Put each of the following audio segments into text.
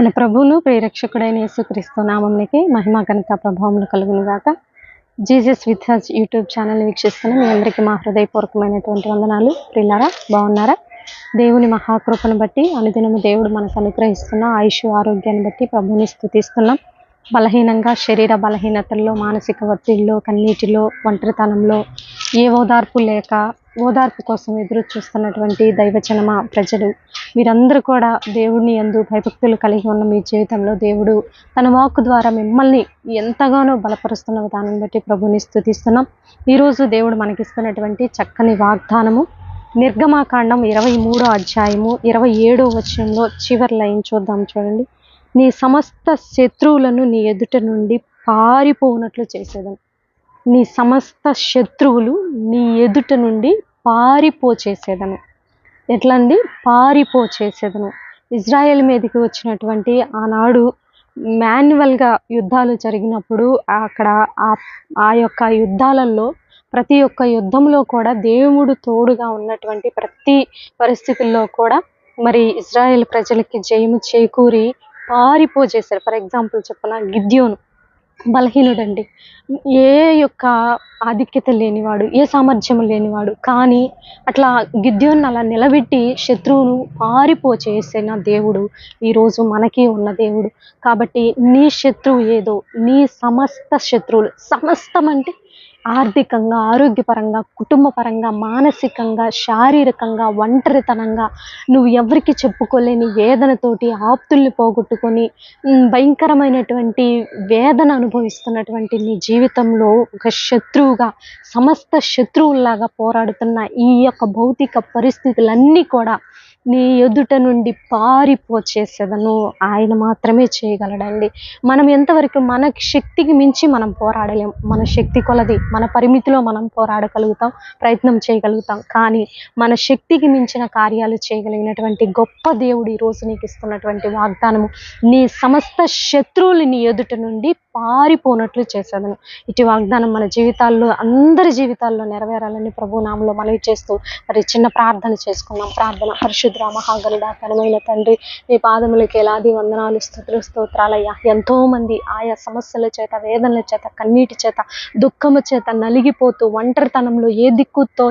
మన ప్రభువును ప్రేరక్షకుడైన యేసుక్రీస్తు నామంనికి మహిమ ఘనత ప్రభావములు కలుగును గాక. జీసస్ విత్ హజ్ యూట్యూబ్ ఛానల్ వీక్షిస్తున్న మీ అందరికీ మా హృదయపూర్వకమైనటువంటి వందనాలు. ప్రిల్లారా బాగున్నారా? దేవుని మహాకృపను బట్టి అనుదినము దేవుడు మనకు అనుగ్రహిస్తున్న ఆయుష్ ఆరోగ్యాన్ని బట్టి ప్రభుని స్థుతిస్తున్నాం బలహీనంగా శరీర బలహీనతల్లో మానసిక ఒత్తిడిలో కన్నీటిలో ఒంటరితనంలో ఏ ఓదార్పు లేక ఓదార్పు కోసం ఎదురు చూస్తున్నటువంటి దైవజనమ ప్రజలు మీరందరూ కూడా దేవుడిని ఎందు భయభక్తులు కలిగి ఉన్న మీ జీవితంలో దేవుడు తన వాక్కు ద్వారా మిమ్మల్ని ఎంతగానో బలపరుస్తున్న విధానం బట్టి ప్రభుని స్థుతిస్తున్నాం. ఈరోజు దేవుడు మనకిస్తున్నటువంటి చక్కని వాగ్దానము నిర్గమాకాండం ఇరవై మూడో అధ్యాయము ఇరవై ఏడో వచనంలో చివరి లైన్ చూద్దాం చూడండి. నీ సమస్త శత్రువులను నీ ఎదుట నుండి పారిపోనట్లు చేసేదాన్ని నీ సమస్త శత్రువులు నీ ఎదుట నుండి పారిపోచేసేదను. ఎట్లా అండి పారిపోచేసేదను. ఇజ్రాయెల్ మీదకి వచ్చినటువంటి ఆనాడు మాన్యువల్గా యుద్ధాలు జరిగినప్పుడు అక్కడ ఆ ఆ యొక్క యుద్ధాలలో ప్రతి ఒక్క యుద్ధంలో కూడా దేవుడు తోడుగా ఉన్నటువంటి ప్రతి పరిస్థితుల్లో కూడా మరి ఇజ్రాయెల్ ప్రజలకి జయము చేకూరి పారిపో చేశారు ఫర్ ఎగ్జాంపుల్ చెప్పిన గిద్యోను. బలహీనుడండి. ఏ యొక్క ఆధిక్యత లేనివాడు ఏ సామర్థ్యం లేనివాడు కానీ అట్లా గిద్యోన్ని అలా నిలబెట్టి శత్రువును పారిపో చేసిన దేవుడు ఈరోజు మనకి ఉన్న దేవుడు. కాబట్టి నీ శత్రువు ఏదో నీ సమస్త శత్రువులు సమస్తం అంటే ఆర్థికంగా ఆరోగ్యపరంగా కుటుంబపరంగా మానసికంగా శారీరకంగా ఒంటరితనంగా నువ్వు ఎవరికి చెప్పుకోలేని వేదనతోటి ఆప్తుల్ని పోగొట్టుకొని భయంకరమైనటువంటి వేదన అనుభవిస్తున్నటువంటి నీ జీవితంలో ఒక శత్రువుగా సమస్త శత్రువుల్లాగా పోరాడుతున్న ఈ యొక్క భౌతిక పరిస్థితులన్నీ కూడా నీ ఎదుట నుండి పారిపోచేసేదను. ఆయన మాత్రమే చేయగలడండి. మనం ఎంతవరకు మన శక్తికి మించి మనం పోరాడలేం. మన శక్తి కొలది మన పరిమితిలో మనం పోరాడగలుగుతాం ప్రయత్నం చేయగలుగుతాం. కానీ మన శక్తికి మించిన కార్యాలు చేయగలిగినటువంటి గొప్ప దేవుడు ఈరోజు నీకు ఇస్తున్నటువంటి వాగ్దానము. నీ సమస్త శత్రువులు నీ ఎదుట నుండి పారిపోనట్లు చేసేదను. ఇటు వాగ్దానం మన జీవితాల్లో అందరి జీవితాల్లో నెరవేరాలని ప్రభునామంలో మనవి చేస్తూ మరి చిన్న ప్రార్థన చేసుకున్నాం ప్రార్థన పరిశుద్ర మహాగరుడ తండ్రి మీ పాదములకి ఎలాది వందనాలు స్థుతులు స్తోత్రాలయ్యా. ఎంతో మంది ఆయా సమస్యల చేత వేదనల చేత కన్నీటి చేత దుఃఖము చేత నలిగిపోతూ ఒంటరితనంలో ఏ దిక్కుతో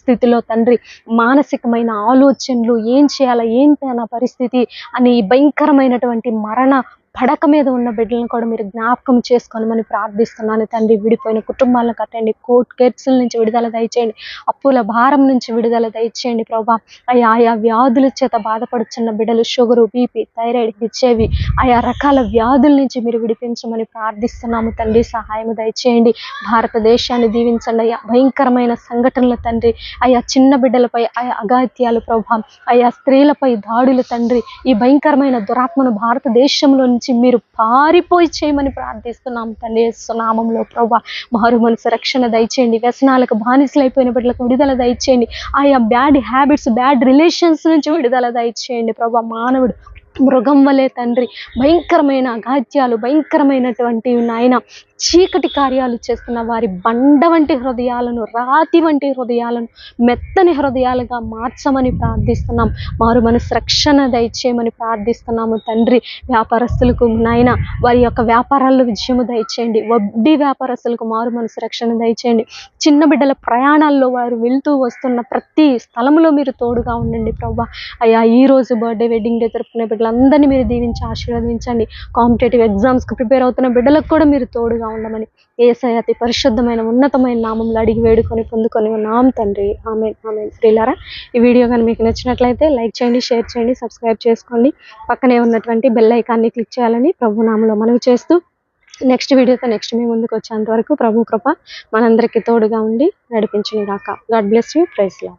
స్థితిలో తండ్రి మానసికమైన ఆలోచనలు ఏం చేయాలా ఏంటి నా పరిస్థితి అని భయంకరమైనటువంటి మరణ పడక మీద ఉన్న బిడ్డలను కూడా మీరు జ్ఞాపకం చేసుకోనమని ప్రార్థిస్తున్నాను తండ్రి. విడిపోయిన కుటుంబాలను కట్టండి. కోర్టు కేసుల నుంచి విడుదల దయచేయండి. అప్పుల భారం నుంచి విడుదల దయచేయండి ప్రభా. అయ్యా ఆయా వ్యాధుల చేత బాధపడుతున్న బిడ్డలు షుగరు బీపీ థైరాయిడ్ హెచ్ఐవి ఆయా రకాల వ్యాధుల నుంచి మీరు విడిపించమని ప్రార్థిస్తున్నాము తండ్రి. సహాయం దయచేయండి. భారతదేశాన్ని దీవించండి. అయ్యా భయంకరమైన సంఘటనల తండ్రి. ఆయా చిన్న బిడ్డలపై ఆయా అగాత్యాలు ప్రభా. ఆయా స్త్రీలపై దాడులు తండ్రి. ఈ భయంకరమైన దురాత్మను భారతదేశంలో నుంచి మీరు పారిపోయి చేయమని ప్రార్థిస్తున్నాం తండ్రి నామంలో ప్రభా మారు మనసు రక్షణ దయచేయండి. వ్యసనాలకు బానిసలైపోయిన బిడ్డలకు విడుదల దయచేయండి. ఆయా బ్యాడ్ హ్యాబిట్స్ బ్యాడ్ రిలేషన్స్ నుంచి విడుదల దయచేయండి. ప్రభా మానవుడు మృగం వలె తండ్రి. భయంకరమైన అగాత్యాలు భయంకరమైనటువంటి నాయన. చీకటి కార్యాలు చేస్తున్న వారి బండ వంటి హృదయాలను రాతి వంటి హృదయాలను మెత్తని హృదయాలుగా మార్చమని ప్రార్థిస్తున్నాం. మారు మనసు రక్షణ దయచేయమని ప్రార్థిస్తున్నాము తండ్రి. వ్యాపారస్తులకు నాయన వారి యొక్క వ్యాపారాల్లో విజయము దయచేయండి. వడ్డీ వ్యాపారస్తులకు మారు మనసు రక్షణ దయచేయండి. చిన్న బిడ్డల ప్రయాణాల్లో వారు వెళ్తూ వస్తున్న ప్రతి స్థలంలో మీరు తోడుగా ఉండండి ప్రభా. అయ్యా ఈ రోజు బర్త్డే వెడ్డింగ్ డే జరుపుకునే బిడ్డలందరినీ మీరు దీవించి ఆశీర్వదించండి. కాంపిటేటివ్ ఎగ్జామ్స్కి ప్రిపేర్ అవుతున్న బిడ్డలకు కూడా మీరు తోడుగా ఉండమని ఏసై అతి పరిశుద్ధమైన ఉన్నతమైన నామంలో అడిగి వేడుకొని పొందుకొని ఉన్నాం తండ్రి. ఆమె ఆమె ప్రియులారా ఈ వీడియో కానీ మీకు నచ్చినట్లయితే లైక్ చేయండి షేర్ చేయండి సబ్స్క్రైబ్ చేసుకోండి. పక్కనే ఉన్నటువంటి బెల్ ఐకాన్ని క్లిక్ చేయాలని ప్రభు నామంలో మనవి చేస్తూ నెక్స్ట్ వీడియోతో నెక్స్ట్ మీ ముందుకు వచ్చేంత వరకు ప్రభు కృప మనందరికీ తోడుగా ఉండి నడిపించింది గాక. God bless you. Praise law